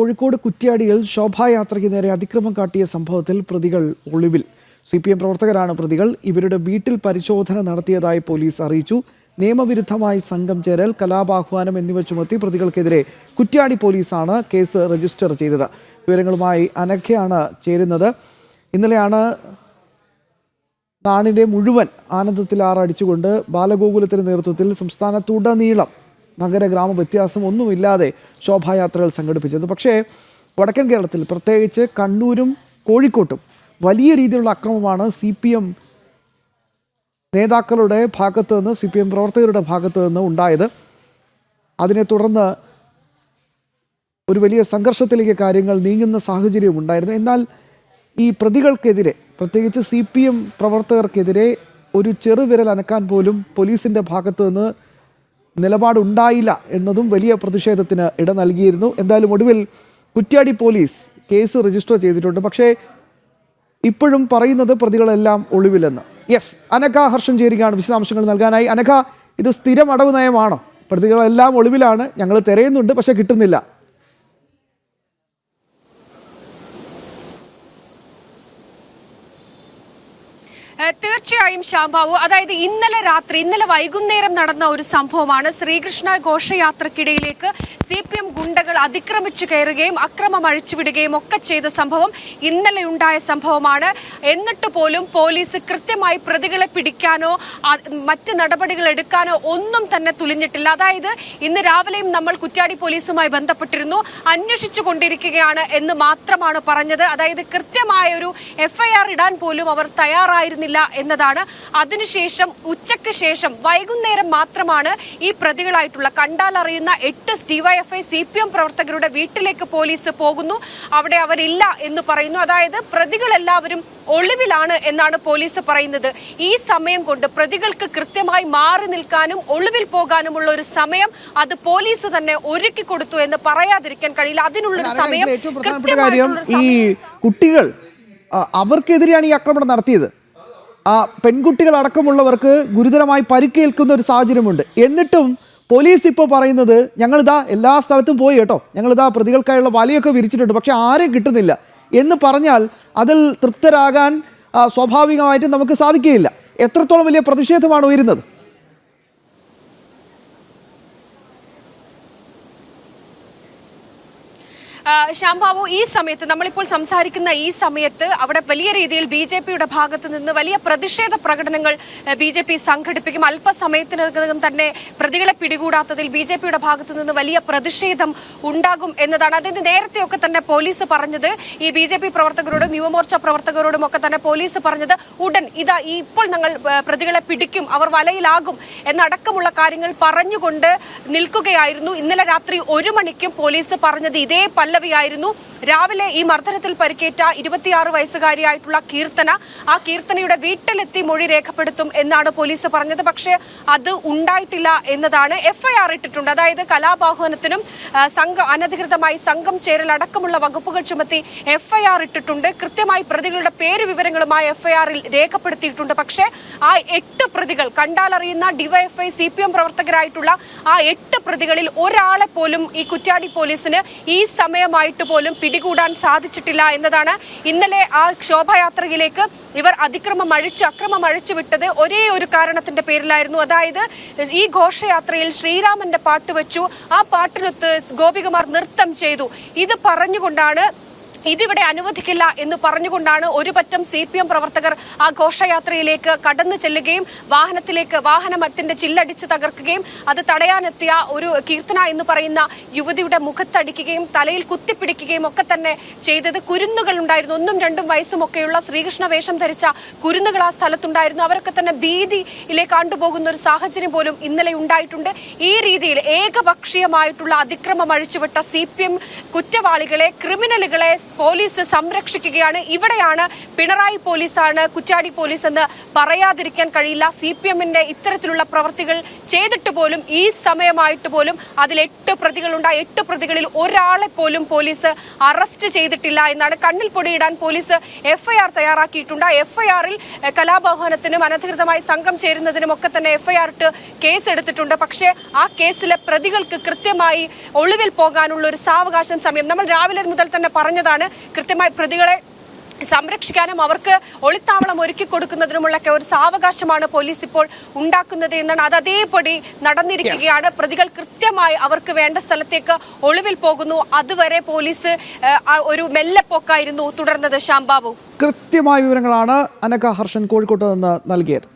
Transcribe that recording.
കോഴിക്കോട് കുറ്റ്യാടിയിൽ ശോഭായാത്രയ്ക്ക് നേരെ അതിക്രമം കാട്ടിയ സംഭവത്തിൽ പ്രതികൾ ഒളിവിൽ. സി പി എം പ്രവർത്തകരാണ് പ്രതികൾ. ഇവരുടെ വീട്ടിൽ പരിശോധന നടത്തിയതായി പോലീസ് അറിയിച്ചു. നിയമവിരുദ്ധമായി സംഘം ചേരൽ കലാപാഹ്വാനം എന്നിവ ചുമത്തി പ്രതികൾക്കെതിരെ കുറ്റ്യാടി പോലീസാണ് കേസ് രജിസ്റ്റർ ചെയ്തത്. വിവരങ്ങളുമായി അനഖയാണ് ചേരുന്നത്. ഇന്നലെയാണ് നാടിന്റെ മുഴുവൻ ആനന്ദത്തിൽ ആനന്ദത്തിലാറടിച്ചുകൊണ്ട് ബാലഗോകുലത്തിന്റെ നേതൃത്വത്തിൽ സംസ്ഥാനത്തുടനീളം നഗര ഗ്രാമ വ്യത്യാസം ഒന്നുമില്ലാതെ ശോഭായാത്രകൾ സംഘടിപ്പിച്ചത്. പക്ഷേ വടക്കൻ കേരളത്തിൽ പ്രത്യേകിച്ച് കണ്ണൂരും കോഴിക്കോട്ടും വലിയ രീതിയിലുള്ള അക്രമമാണ് സി പി എം നേതാക്കളുടെ ഭാഗത്തു നിന്ന് സി പി എം പ്രവർത്തകരുടെ ഭാഗത്തു നിന്ന് ഉണ്ടായത്. അതിനെ തുടർന്ന് ഒരു വലിയ സംഘർഷത്തിലേക്ക് കാര്യങ്ങൾ നീങ്ങുന്ന സാഹചര്യം ഉണ്ടായിരുന്നു. എന്നാൽ ഈ പ്രതികൾക്കെതിരെ പ്രത്യേകിച്ച് സി പി എം പ്രവർത്തകർക്കെതിരെ ഒരു ചെറുവിരൽ അനക്കാൻ പോലും പോലീസിന്റെ ഭാഗത്തു നിന്ന് നിലപാടുണ്ടായില്ല എന്നതും വലിയ പ്രതിഷേധത്തിന് ഇട നൽകിയിരുന്നു. എന്തായാലും ഒടുവിൽ കുറ്റ്യാടി പോലീസ് കേസ് രജിസ്റ്റർ ചെയ്തിട്ടുണ്ട്. പക്ഷേ ഇപ്പോഴും പറയുന്നത് പ്രതികളെല്ലാം ഒളിവിലെന്ന്. യെസ് അനഘ ഹർഷൻ ചേരുകയാണ് വിശദാംശങ്ങൾ നൽകാനായി. അനഘ ഇത് സ്ഥിരം അടവ് നയമാണോ? പ്രതികളെല്ലാം ഒളിവിലാണ്. ഞങ്ങൾ തിരയുന്നുണ്ട് പക്ഷേ കിട്ടുന്നില്ല. തീർച്ചയായും ശാംബാവു അതായത് ഇന്നലെ രാത്രി ഇന്നലെ വൈകുന്നേരം നടന്ന ഒരു സംഭവമാണ്. ശ്രീകൃഷ്ണ ഘോഷയാത്രക്കിടയിലേക്ക് സി പി എം ഗുണ്ടകൾ അതിക്രമിച്ചു കയറുകയും അക്രമം അഴിച്ചുവിടുകയും ഒക്കെ ചെയ്ത സംഭവം ഇന്നലെ ഉണ്ടായ സംഭവമാണ്. എന്നിട്ട് പോലും പോലീസ് കൃത്യമായി പ്രതികളെ പിടിക്കാനോ മറ്റ് നടപടികൾ എടുക്കാനോ ഒന്നും തന്നെ തുലിഞ്ഞിട്ടില്ല. അതായത് ഇന്ന് രാവിലെയും നമ്മൾ കുറ്റാടി പോലീസുമായി ബന്ധപ്പെട്ടിരുന്നു. അന്വേഷിച്ചു കൊണ്ടിരിക്കുകയാണ് എന്ന് മാത്രമാണ് പറഞ്ഞത്. അതായത് കൃത്യമായ ഒരു എഫ്ഐആർ ഇടാൻ പോലും അവർ തയ്യാറായിരുന്നില്ല. എന്നതാണ്. അതിനുശേഷം ഉച്ചയ്ക്ക് ശേഷം വൈകുന്നേരം മാത്രമാണ് ഈ പ്രതികളായിട്ടുള്ള കണ്ടാലറിയുന്ന എട്ട് ഡിവൈഎഫ്ഐ സി പി എം പ്രവർത്തകരുടെ വീട്ടിലേക്ക് പോലീസ് പോകുന്നു. അവിടെ അവരില്ല എന്ന് പറയുന്നു. അതായത് പ്രതികളെല്ലാവരും ഒളിവിലാണ് എന്നാണ് പോലീസ് പറയുന്നത്. ഈ സമയം കൊണ്ട് പ്രതികൾക്ക് കൃത്യമായി മാറി നിൽക്കാനും ഒളിവിൽ പോകാനുമുള്ള ഒരു സമയം അത് പോലീസ് തന്നെ ഒരുക്കി കൊടുത്തു എന്ന് പറയാതിരിക്കാൻ കഴിയില്ല. അതിനുള്ള സമയം ഈ കുട്ടികൾ അവർക്കെതിരെയാണ് ഈ ആക്രമണം നടത്തിയത്. ആ പെൺകുട്ടികളടക്കമുള്ളവർക്ക് ഗുരുതരമായി പരിക്കേൽക്കുന്ന ഒരു സാഹചര്യമുണ്ട്. എന്നിട്ടും പോലീസ് ഇപ്പോൾ പറയുന്നത് ഞങ്ങളിതാ എല്ലാ സ്ഥലത്തും പോയി കേട്ടോ. ഞങ്ങളിതാ പ്രതികൾക്കായുള്ള വലയൊക്കെ വിരിച്ചിട്ടുണ്ട്. പക്ഷേ ആരെയും കിട്ടുന്നില്ല. എന്ന് പറഞ്ഞാൽ അതിൽ തൃപ്തരാകാൻ സ്വാഭാവികമായിട്ടും നമുക്ക് സാധിക്കുകയില്ല. എത്രത്തോളം വലിയ പ്രതിഷേധമാണ് ഉയരുന്നത്? ആ, ശാംബാബു ഈ സമയത്ത് നമ്മളിപ്പോൾ സംസാരിക്കുന്ന ഈ സമയത്ത് അവിടെ വലിയ രീതിയിൽ ബി ജെ പിയുടെ ഭാഗത്ത് നിന്ന് വലിയ പ്രതിഷേധ പ്രകടനങ്ങൾ ബി ജെ പി സംഘടിപ്പിക്കും. അല്പസമയത്തിനകം തന്നെ പ്രതികളെ പിടികൂടാത്തതിൽ ബി ജെ പിയുടെ ഭാഗത്ത് നിന്ന് വലിയ പ്രതിഷേധം ഉണ്ടാകും എന്നതാണ്. അതിന് നേരത്തെയൊക്കെ തന്നെ പോലീസ് പറഞ്ഞത് ഈ ബി ജെ പി പ്രവർത്തകരോടും യുവമോർച്ച പ്രവർത്തകരോടും ഒക്കെ തന്നെ പോലീസ് പറഞ്ഞത് ഉടൻ ഇതാ ഇപ്പോൾ ഞങ്ങൾ പ്രതികളെ പിടിക്കും അവർ വലയിലാകും എന്നടക്കമുള്ള കാര്യങ്ങൾ പറഞ്ഞുകൊണ്ട് നിൽക്കുകയായിരുന്നു. ഇന്നലെ രാത്രി ഒരു മണിക്കും പോലീസ് പറഞ്ഞത് ഇതേ പല്ലവിയായിരുന്നു രാവിലെ ഈ മർദ്ദനത്തിൽ പരിക്കേറ്റ ഇരുപത്തിയാറ് വയസ്സുകാരിയായിട്ടുള്ള കീർത്തന ആ കീർത്തനയുടെ വീട്ടിലെത്തി മൊഴി രേഖപ്പെടുത്തും എന്നാണ് പോലീസ് പറഞ്ഞത്. പക്ഷേ അത് ഉണ്ടായിട്ടില്ല എന്നതാണ് എഫ്ഐആർ ഇട്ടിട്ടുണ്ട്. അതായത് കലാപാഹ്വാനത്തിനും ആ, സംഘം അനധികൃതമായി സംഘം ചേരൽ അടക്കമുള്ള വകുപ്പുകൾ ചുമത്തി എഫ്ഐആർ ഇട്ടിട്ടുണ്ട്. കൃത്യമായി പ്രതികളുടെ പേര് വിവരങ്ങളുമായി എഫ്ഐആറിൽ രേഖപ്പെടുത്തിയിട്ടുണ്ട്. പക്ഷേ ആ എട്ട് പ്രതികൾ കണ്ടാലറിയുന്ന ഡിവൈഎഫ്ഐ സി പി എം പ്രവർത്തകരായിട്ടുള്ള ആ എട്ട് പ്രതികളിൽ ഒരാളെ പോലും ഈ കുറ്റാടി പോലീസിന് ഈ സമയമായിട്ട് പോലും പിടികൂടാൻ സാധിച്ചിട്ടില്ല എന്നതാണ് ഇന്നലെ ആ ശോഭായാത്രയിലേക്ക് ഇവർ അതിക്രമം അഴിച്ചു അക്രമം അഴിച്ചു വിട്ടത് ഒരേ ഒരു കാരണത്തിന്റെ പേരിലായിരുന്നു. അതായത് ഈ ഘോഷയാത്രയിൽ ശ്രീരാമന്റെ പാട്ട് വെച്ചു. ആ പാട്ടിനൊത്ത് ഗോപികുമാർ നൃത്തം ചെയ്തു. ഇത് പറഞ്ഞുകൊണ്ടാണ് ഇതിവിടെ അനുവദിക്കില്ല എന്ന് പറഞ്ഞുകൊണ്ടാണ് ഒരു പറ്റം സി പി എം പ്രവർത്തകർ ആ ഘോഷയാത്രയിലേക്ക് കടന്നു ചെല്ലുകയും വാഹനത്തിലേക്ക് വാഹനമത്തിന്റെ ചില്ലടിച്ച് തകർക്കുകയും അത് തടയാനെത്തിയ ഒരു കീർത്തന എന്ന് പറയുന്ന യുവതിയുടെ മുഖത്തടിക്കുകയും തലയിൽ കുത്തിപ്പിടിക്കുകയും ഒക്കെ തന്നെ ചെയ്തത് കുരുന്നുകൾ ഉണ്ടായിരുന്നു. ഒന്നും രണ്ടും വയസ്സും ഒക്കെയുള്ള ശ്രീകൃഷ്ണ വേഷം ധരിച്ച കുരുന്നുകൾ ആ സ്ഥലത്തുണ്ടായിരുന്നു. അവരൊക്കെ തന്നെ ഭീതിയിലേക്ക് കണ്ടുപോകുന്ന ഒരു സാഹചര്യം പോലും ഇന്നലെ ഉണ്ടായിട്ടുണ്ട്. ഈ രീതിയിൽ ഏകപക്ഷീയമായിട്ടുള്ള അതിക്രമം അഴിച്ചുവിട്ട സി പി എം കുറ്റവാളികളെ ക്രിമിനലുകളെ പോലീസ് സംരക്ഷിക്കുകയാണ്. ഇവിടെയാണ് പിണറായി പോലീസാണ് കുറ്റാടി പോലീസ് എന്ന് പറയാതിരിക്കാൻ കഴിയില്ല. സി പി എമ്മിന്റെ ഇത്തരത്തിലുള്ള പ്രവർത്തികൾ ചെയ്തിട്ട് പോലും ഈ സമയമായിട്ട് പോലും അതിൽ എട്ട് പ്രതികളുണ്ട്. ആ എട്ട് പ്രതികളിൽ ഒരാളെ പോലും പോലീസ് അറസ്റ്റ് ചെയ്തിട്ടില്ല എന്നാണ് കണ്ണിൽ പൊടിയിടാൻ പോലീസ് എഫ്ഐആർ തയ്യാറാക്കിയിട്ടുണ്ട്. ആ എഫ്ഐആറിൽ കലാബഹനത്തിനും അനധികൃതമായി സംഘം ചേരുന്നതിനും ഒക്കെ തന്നെ എഫ്ഐആർ ഇട്ട് കേസ് എടുത്തിട്ടുണ്ട് പക്ഷേ ആ കേസിലെ പ്രതികൾക്ക് കൃത്യമായി ഒളിവിൽ പോകാനുള്ള ഒരു സാവകാശം സമയം നമ്മൾ രാവിലെ മുതൽ തന്നെ പറഞ്ഞതാണ്. കൃത്യമായി പ്രതികളെ സംരക്ഷിക്കാനും അവർക്ക് ഒളിത്താവളം ഒരുക്കി കൊടുക്കുന്നതിനുമുള്ളൊക്കെ ഒരു സാവകാശമാണ് പോലീസ് ഇപ്പോൾ ഉണ്ടാക്കുന്നത് എന്നാണ്. അത് അതേപടി നടന്നിരിക്കുകയാണ്. പ്രതികൾ കൃത്യമായി അവർക്ക് വേണ്ട സ്ഥലത്തേക്ക് ഒളിവിൽ പോകുന്നു. അതുവരെ പോലീസ് ഒരു മെല്ലെപ്പോക്കായിരുന്നു തുടർന്നത്. ശ്യാംബാബു കൃത്യമായ വിവരങ്ങളാണ് അനക ഹർഷൻ കോഴിക്കോട്ട് നിന്ന് നൽകിയത്.